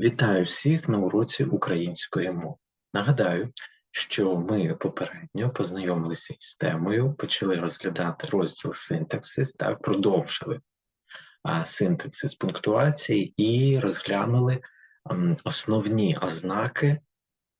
Вітаю всіх на уроці української мови. Нагадаю, що ми попередньо познайомилися із темою, почали розглядати розділ синтаксис, та продовжили синтаксис пунктуації і розглянули основні ознаки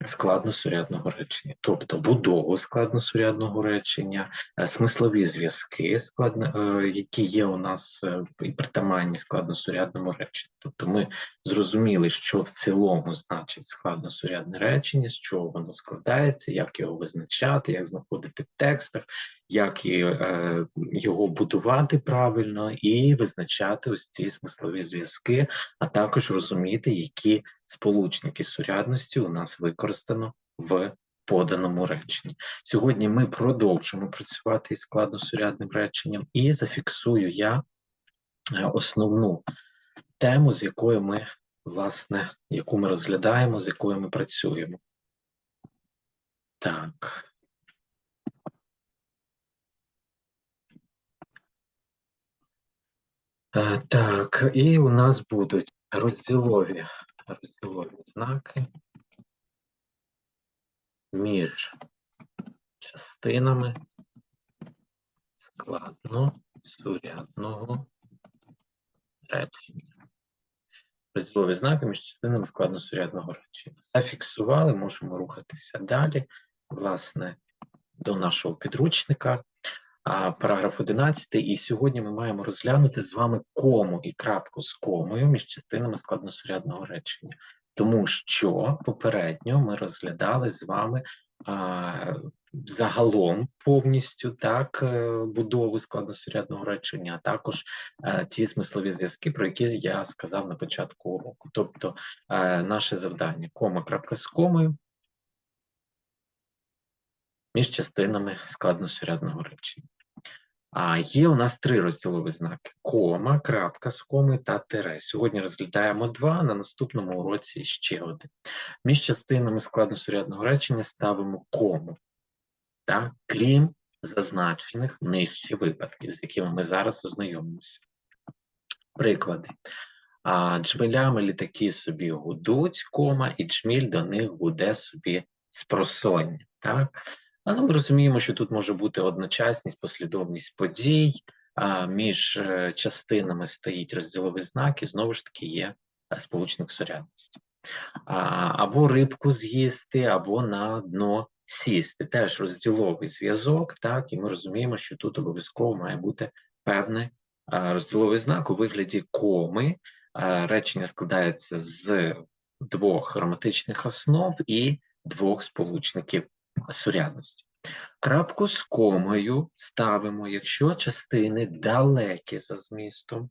складносурядного речення, тобто будову складносурядного речення, е, смислові зв'язки, складно, е, які є у нас е, і притаманні складносурядному реченню. Тобто ми зрозуміли, що в цілому значить складносурядне речення, з чого воно складається, як його визначати, як знаходити в текстах, як його будувати правильно і визначати ось ці смислові зв'язки, а також розуміти, які сполучники сурядності у нас використано в поданому реченні. Сьогодні ми продовжимо працювати із складносурядним реченням і зафіксую я е, основну тему, з якою ми, власне, яку ми розглядаємо, з якою ми працюємо. Так. Е, Так, і у нас будуть розділові, розділові знаки між частинами складно-сурядного речення. Розділові знаки між частинами складно-сурядного речення. Зафіксували, можемо рухатися далі, власне, до нашого підручника параграф 11, і сьогодні ми маємо розглянути з вами кому і крапку з комою між частинами складносурядного речення, тому що попередньо ми розглядали з вами а, загалом повністю так е, будову складносурядного речення, а також а, ті смислові зв'язки, про які я сказав на початку уроку. Тобто а, наше завдання кома крапка з комою між частинами складносурядного речення. А є у нас три розділові знаки: кома, крапка з комою та тире. Сьогодні розглядаємо два, на наступному уроці ще один. Між частинами складносурядного речення ставимо кому, так? крім зазначених нижче випадків, з якими ми зараз ознайомимося. Приклади. А, Джмелями літаки собі гудуть, кома, і джміль до них гуде собі з просоння. Так? Але ми розуміємо, що тут може бути одночасність, послідовність подій, а між е, частинами стоїть розділовий знак, і знову ж таки є е, сполучник сурядності. Або рибку з'їсти, або на дно сісти. Теж розділовий зв'язок, так, і ми розуміємо, що тут обов'язково має бути певний е, розділовий знак у вигляді коми. Речення складається з двох граматичних основ і двох сполучників сурядності. Крапку з комою ставимо, якщо частини далекі за змістом,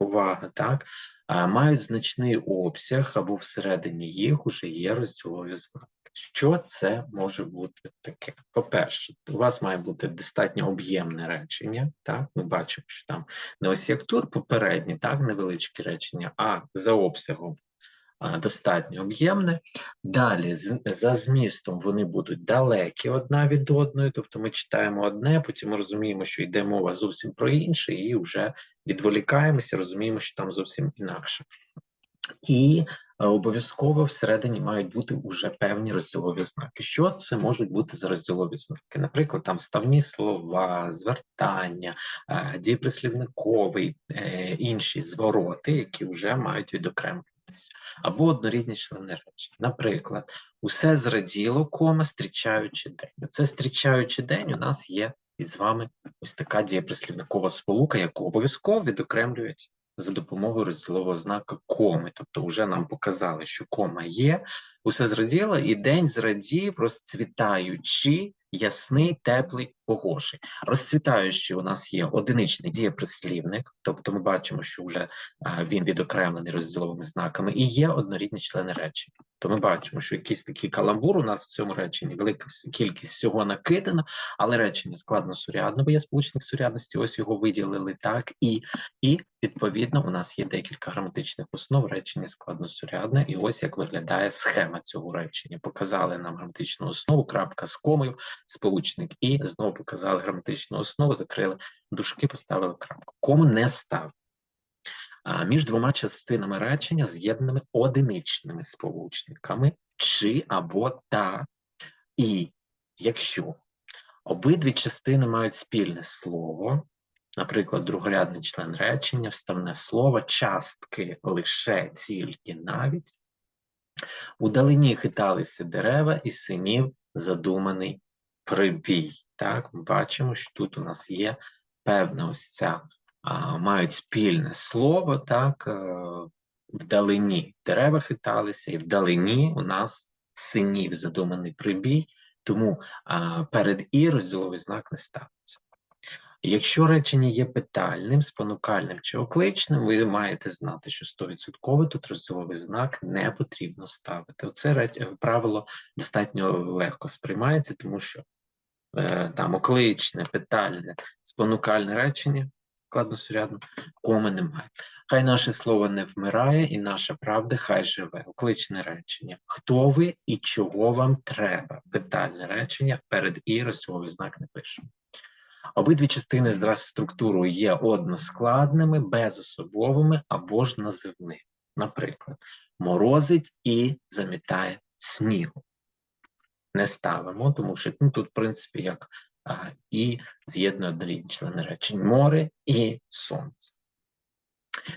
увага, так, а мають значний обсяг або всередині їх уже є розділові знаки. Що це може бути таке? По-перше, у вас має бути достатньо об'ємне речення. Так, ми бачимо, що там не ось як тут попередні, так, невеличкі речення, а за обсягом достатньо об'ємне. Далі, за змістом, вони будуть далекі одна від одної, тобто ми читаємо одне, потім ми розуміємо, що йде мова зовсім про інше, і вже відволікаємося, розуміємо, що там зовсім інакше. І е, обов'язково всередині мають бути вже певні розділові знаки. Що це можуть бути за розділові знаки? Наприклад, там ставні слова, звертання, е, дієприслівниковий, е, інші звороти, які вже мають відокремлювати або однорідні члени речення. Наприклад, усе зраділо, кома, зустрічаючи день. Це зустрічаючи день у нас є із вами ось така дієприслівникова сполука, яку обов'язково відокремлюють за допомогою розділового знака коми. Тобто, вже нам показали, що кома є, усе зраділо, і день зрадів, розцвітаючи ясний, теплий, погожий. Розцвітаючи, у нас є одиничний дієприслівник, тобто ми бачимо, що вже він відокремлений розділовими знаками, і є однорідні члени речення. То ми бачимо, що якийсь такий каламбур у нас в цьому реченні, велика кількість всього накидана, але речення складно сурядно, бо є сполучник сурядності, ось його виділили так, і і відповідно у нас є декілька граматичних основ речення складно сурядне, і ось як виглядає схема цього речення. Показали нам граматичну основу, крапка з комою сполучник і знову показали граматичну основу, закрили дужки, поставили крапку. Кому не став. а, між двома частинами речення з'єднаними одиничними сполучниками чи або та і якщо обидві частини мають спільне слово, наприклад, другорядний член речення, вставне слово, частки лише тільки навіть, удалині хиталися дерева і синів задуманий прибій. Так, ми бачимо, що тут у нас є певна ось ця, а, мають спільне слово, так, е, вдалині дерева хиталися, і вдалині у нас синів задуманий прибій, тому а, перед і розділовий знак не ставиться. Якщо речення є питальним, спонукальним чи окличним, ви маєте знати, що 100% тут розділовий знак не потрібно ставити. Оце правило достатньо легко сприймається, тому що там окличне, питальне, спонукальне речення, складносурядно, коми немає. Хай наше слово не вмирає, і наша правда хай живе. Окличне речення. Хто ви і чого вам треба? Питальне речення перед і розділовий знак не пишемо. Обидві частини з структурою є односкладними, безособовими або ж називними. Наприклад, морозить і замітає снігу. Не ставимо, тому що ну, тут, в принципі, як а, і з'єднує однорідні члени речень море і сонце.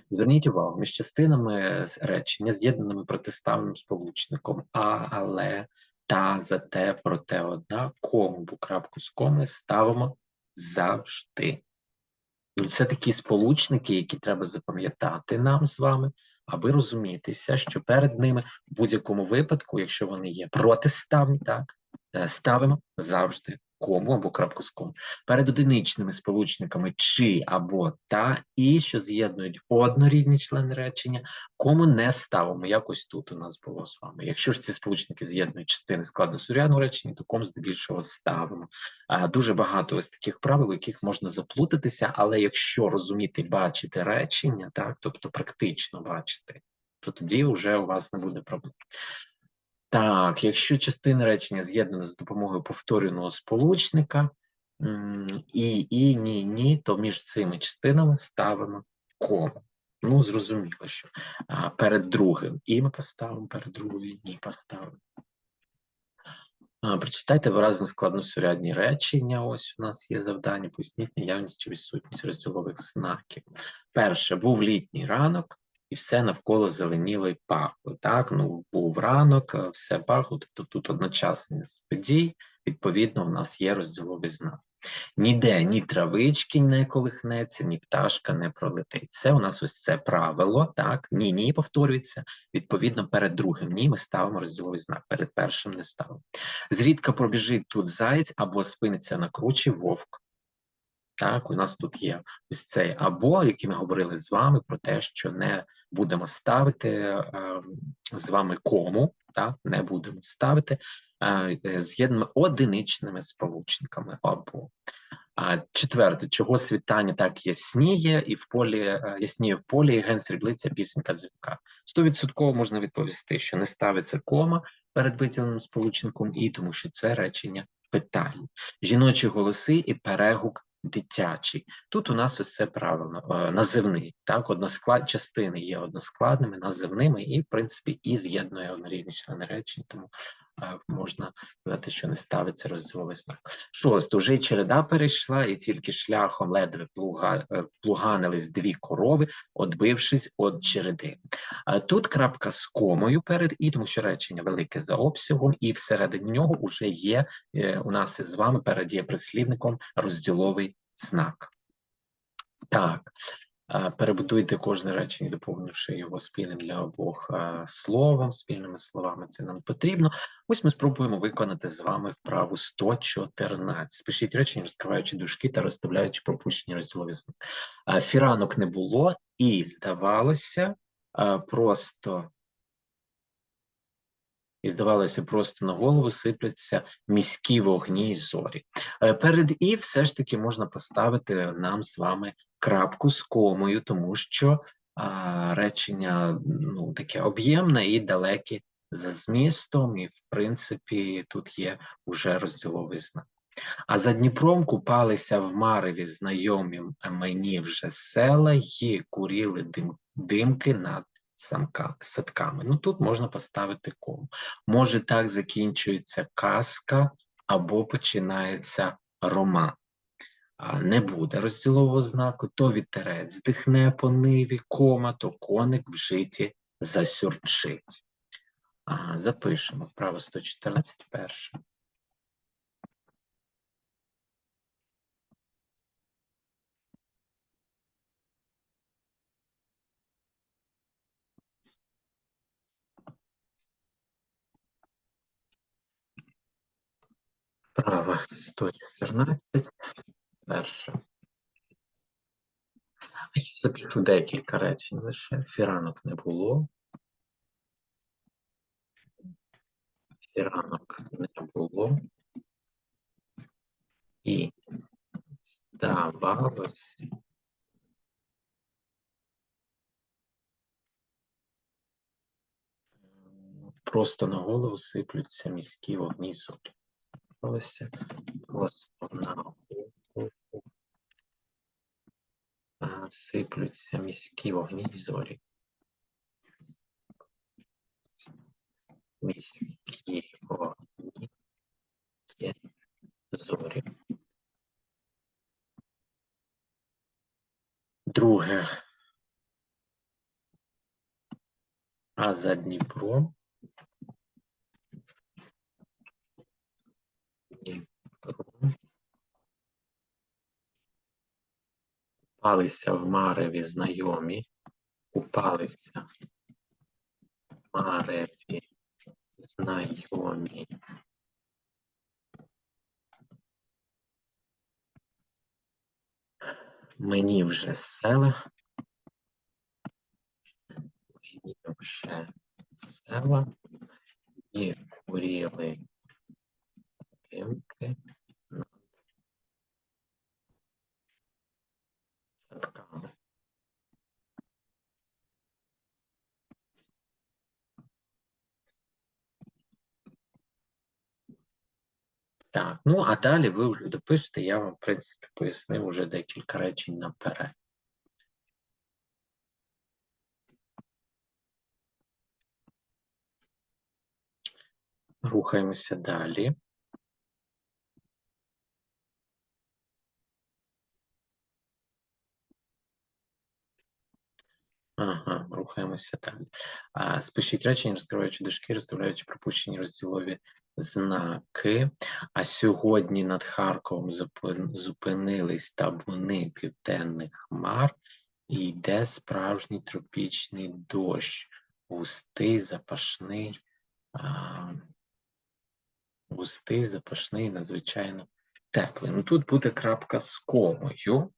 Зверніть увагу, між частинами речення, з'єднаними протиставним сполучником а, але, та, зате, проте, одна, кому крапку з коми ставимо завжди. Ну, Це такі сполучники, які треба запам'ятати нам з вами, аби розумітися, що перед ними в будь-якому випадку, якщо вони є протиставні, так, е, ставимо завжди кому або крапку з кому. Перед одиничними сполучниками чи або та, і що з'єднують однорідні члени речення, кому не ставимо. Якось тут у нас було з вами. Якщо ж ці сполучники з'єднують частини складно-сурядного речення, то кому здебільшого ставимо. А, Дуже багато ось таких правил, у яких можна заплутатися, але якщо розуміти, бачити речення, так, тобто практично бачити, то тоді вже у вас не буде проблем. Так, якщо частина речення з'єднана з допомогою повторюваного сполучника і, і, ні, ні, то між цими частинами ставимо кому. Ну, зрозуміло, що перед другим і ми поставимо, перед другою ні поставимо. Прочитайте виразно складносурядні речення. Ось у нас є завдання, поясніть наявність чи відсутність розділових знаків. Перше, був літній ранок, і все навколо зеленіло і пахло. Так, ну був ранок, е, все пахло, тобто тут одночасність подій, відповідно, в нас є розділовий знак. Ніде ні травички не колихнеться, ні пташка не пролетить. Це у нас ось це правило, так, ні, ні, повторюється. Відповідно, перед другим ні, ми ставимо розділовий знак, перед першим не ставимо. Зрідка пробіжить тут заєць або спиниться на кручі вовк. Так, у нас тут є ось цей або, який ми говорили з вами про те, що не будемо ставити е, з вами кому, так, не будемо ставити е, з'єднаними одиничними сполучниками або. А четверте, чого світання так ясніє, і в полі е, ясніє в полі, і ген сріблиця пісенька дзвінка. Стовідсотково можна відповісти, що не ставиться кома перед виділеним сполучником, і тому що це речення питання. Жіночі голоси і перегук дитячий. Тут у нас ось це правило е, називний. Так, односклад частини є односкладними, називними, і в принципі і з'єднує однорідні члени речень, тому можна сказати, що не ставиться розділовий знак. Шосте, вже й череда перейшла, і тільки шляхом ледве е, плуганились дві корови, отбившись від череди. Тут крапка з комою перед і, тому що речення велике за обсягом, і всередині нього вже є е, у нас із вами перед є прислівником розділовий знак. Так, перебудуйте кожне речення, доповнивши його спільним для обох словом, спільними словами. Це нам потрібно. Ось ми спробуємо виконати з вами вправу 114. Пишіть речення, розкриваючи дужки та розставляючи пропущені розділові знаки. Фіранок не було, і здавалося, просто. І здавалося, просто на голову сипляться міські вогні і зорі. Е, Перед і все ж таки можна поставити нам з вами крапку з комою, тому що а, речення ну, таке об'ємне і далеке за змістом, і в принципі тут є уже розділовий знак. А за Дніпром купалися в мареві знайомі мені вже села, й куріли дим, димки над самка, садками. Ну тут можна поставити кому. Може так закінчується казка або починається роман. Не буде розділового знаку, то вітерець дихне по ниві, кома, то коник в житі засюрчить. Ага, запишемо вправо 114 перше. Вправо 114 перше. Я запишу декілька речень лише. Фіранок не було. Фіранок не було. І здавалось. Просто на голову сиплються міські вогні. Здавалося, просто на голову сиплються міські вогні й зорі. Міські вогні є зорі. Друге. А за Дніпро. Дніпро. Купалися в мареві знайомі. Купалися в мареві знайомі. Мені вже села. Мені вже села. І куріли димки над садками. Так, ну а далі ви вже допишете, я вам, в принципі, пояснив уже декілька речень наперед. Рухаємося далі. Ага, рухаємося далі. А, спишіть речення, розкриваючи дужки, розставляючи пропущені розділові знаки. А сьогодні над Харковом зупинились табуни південних хмар, і йде справжній тропічний дощ, густий, запашний, а, густий, запашний, надзвичайно теплий. Ну тут буде крапка з комою.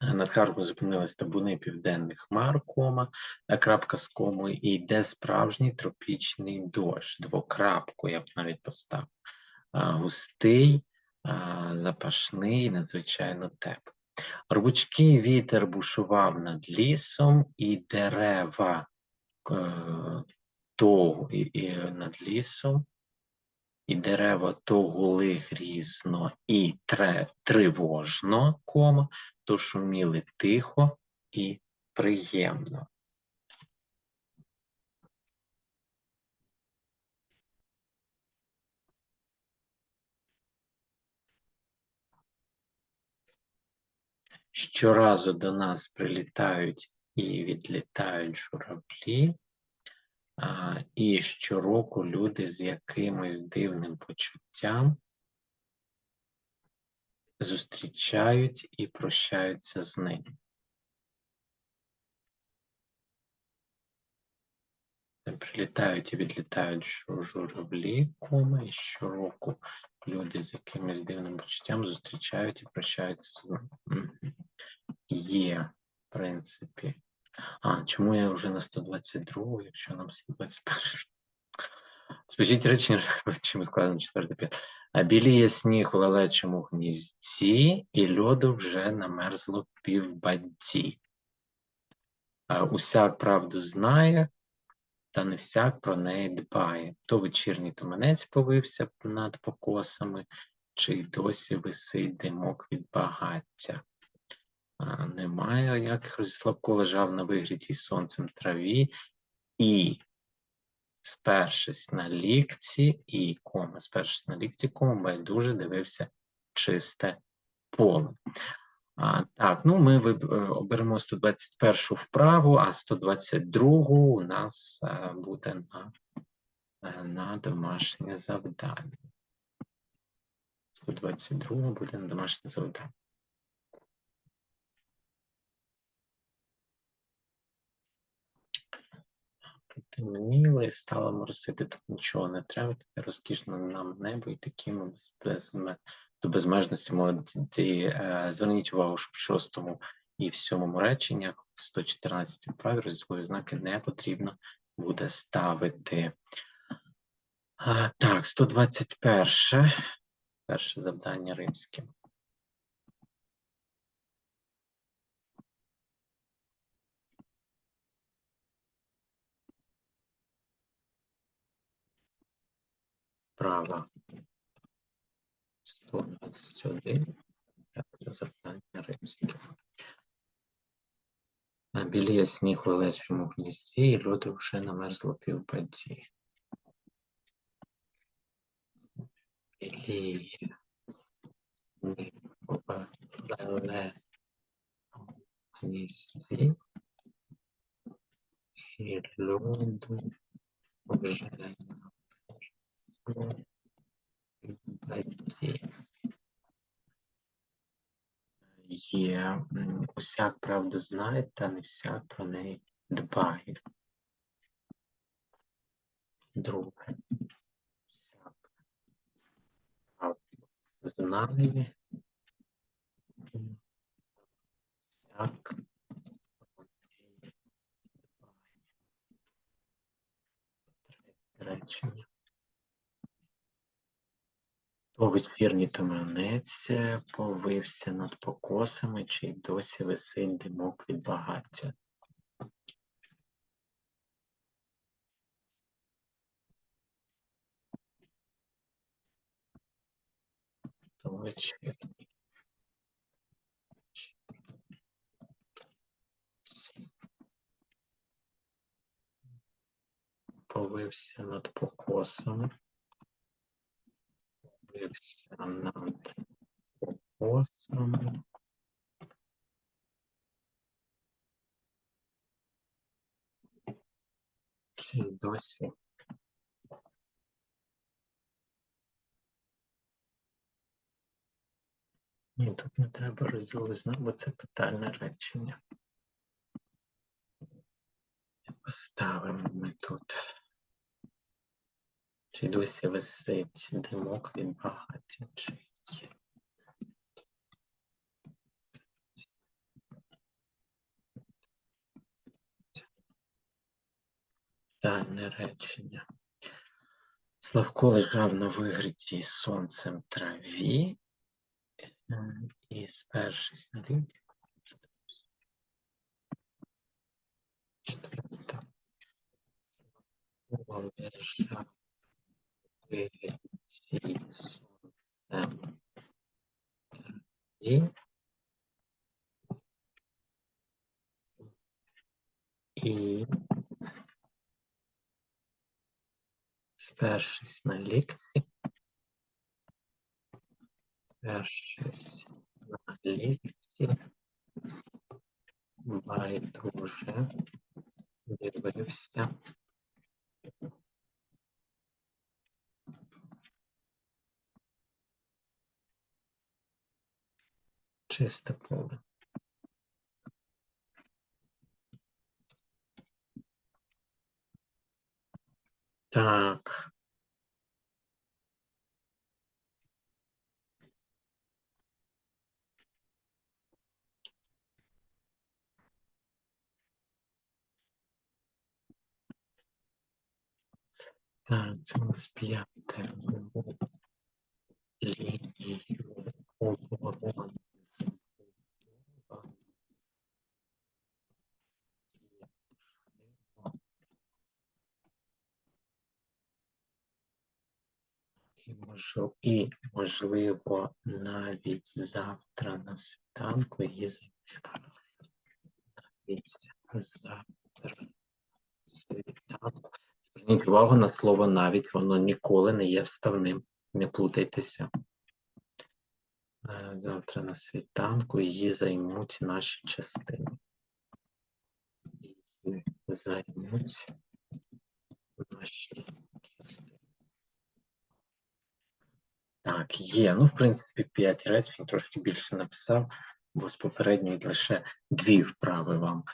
Над Харковом зупинились табуни південних хмар, кома, е, крапка з комою, і йде справжній тропічний дощ. Двокрапку я б навіть поставив. А, Густий, запашний, надзвичайно теплий. Рвучкий вітер бушував над лісом, і дерева е, то і, і над лісом, і дерева то гули грізно і тривожно, кома, то шуміли тихо і приємно. Щоразу до нас прилітають і відлітають журавлі, і щороку люди з якимось дивним почуттям зустрічають і прощаються з ним. Прилітають і відлітають жу- журавлі, кома, і щороку люди з якимось дивним почуттям зустрічають і прощаються з ним. Є, в принципі. А, чому я вже на 122, якщо нам 121? Спишіть речення, чим складно 4 5. А біліє сніг у лелечому гнізді, і льоду вже намерзло півбадді. Усяк правду знає, та не всяк про неї дбає. То вечірній туманець повився над покосами, чи й досі висить димок від багаття. Немає ніяких Славко лежав на вигрітій сонцем траві і спершись на лікці і кома, спершись на лікці, кома, байдуже дивився чисте поле. А, так, ну ми е, оберемо 121 вправу, а 122 у нас е, буде на, е, на домашнє завдання. 122 буде на домашнє завдання. Потемніло стало моросити, так нічого не треба, таке розкішне нам небо і такі ми без, до безмежності молоді. Е, зверніть увагу, що в шостому і в сьомому реченнях 114 вправі розділові знаки не потрібно буде ставити. А, так, 121. Перше завдання римське. Права 121. Перше завдання римське. Біліє сніг у лечому гнізді, і люди вже намерзло півпаді. Біліє сніг у леле гнізді, і люди вже намерзло півпаді. Є усяк правду знає, та не всяк про неї дбає. Друге. Всяк правду знає, всяк речення. То вечірній туманець е, повився над покосами, чи й досі висить димок від багаття. Повився над покосами. Повився над покосами. Чи досі Ні, тут не треба розділовий знак, бо це питальне речення. Поставимо ми тут. Чи досі висить димок від є? Питальне речення. Славко лежав на вигрітій сонцем траві е, і спершись на. Славко лежав на вигрітій сонцем траві і спершись на лікті, спершись на лікті, байдуже дивився чисте поле. Так. Так, це у нас п'яте лінію оборони. І, можливо, і, можливо, навіть завтра на світанку її Навіть завтра світанку. Зверніть увагу на слово навіть, воно ніколи не є вставним. Не плутайтеся. Е, Завтра на світанку її займуть наші частини. Її займуть наші частини. Так, є. Ну, в принципі, п'ять речень, трошки більше написав, бо з попередньої лише дві вправи вам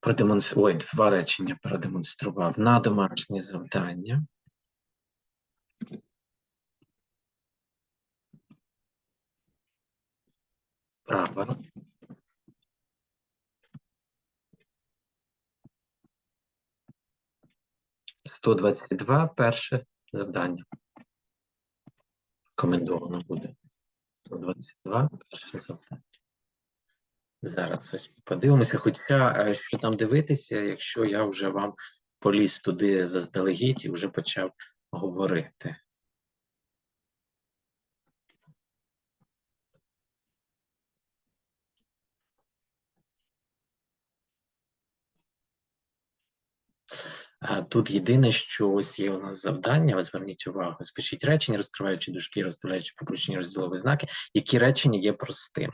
продемонстрував. Ой, два речення продемонстрував на домашні завдання. Вправа. Сто двадцять два перше завдання. Рекомендовано буде. 122 перше завдання. Зараз ось подивимося, хоча е, що там дивитися, якщо я вже вам поліз туди заздалегідь і вже почав говорити. А Тут єдине, що ось є у нас завдання, ви зверніть увагу, спишіть речення, розкриваючи дужки, розставляючи пропущені розділові знаки, які речення є простим.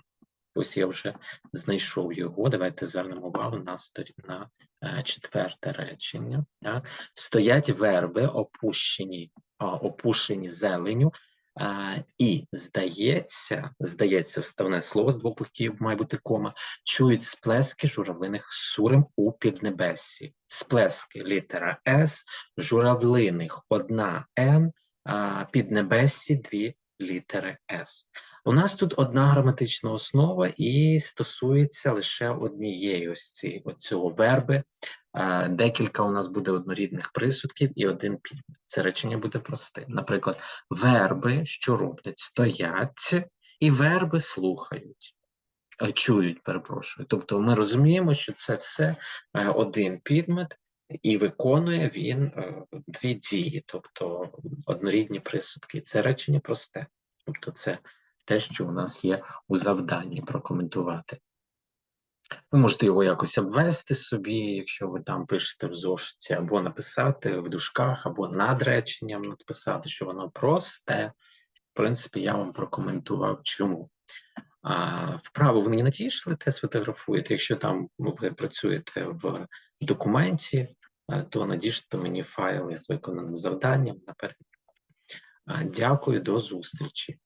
Ось я вже знайшов його. Давайте звернемо увагу на, сторі- на е, четверте речення. Так. Стоять верби, опущені, опущені зеленю, а, і здається, здається, вставне слово з двох боків має бути кома, чують сплески журавлиних сурем у піднебесі. Сплески літера С, журавлиних одна Н, а піднебесі дві літери С. У нас тут одна граматична основа і стосується лише однієї ось ці, цього верби. Е, Декілька у нас буде однорідних присудків і один підмет. Це речення буде просте. Наприклад, верби, що роблять, стоять, і верби слухають, Е, чують, перепрошую. Тобто ми розуміємо, що це все е, один підмет, і виконує він дві дії, тобто однорідні присудки. Це речення просте. Тобто, це те, що у нас є у завданні прокоментувати. Ви можете його якось обвести собі, якщо ви там пишете в зошиті, або написати в дужках, або над реченням написати, що воно просте. В принципі, я вам прокоментував, чому. А, вправо ви мені надійшли, те сфотографуєте. Якщо там ви працюєте в документі, е, то надішлите мені файли з виконаним завданням. Наперед. Дякую, до зустрічі.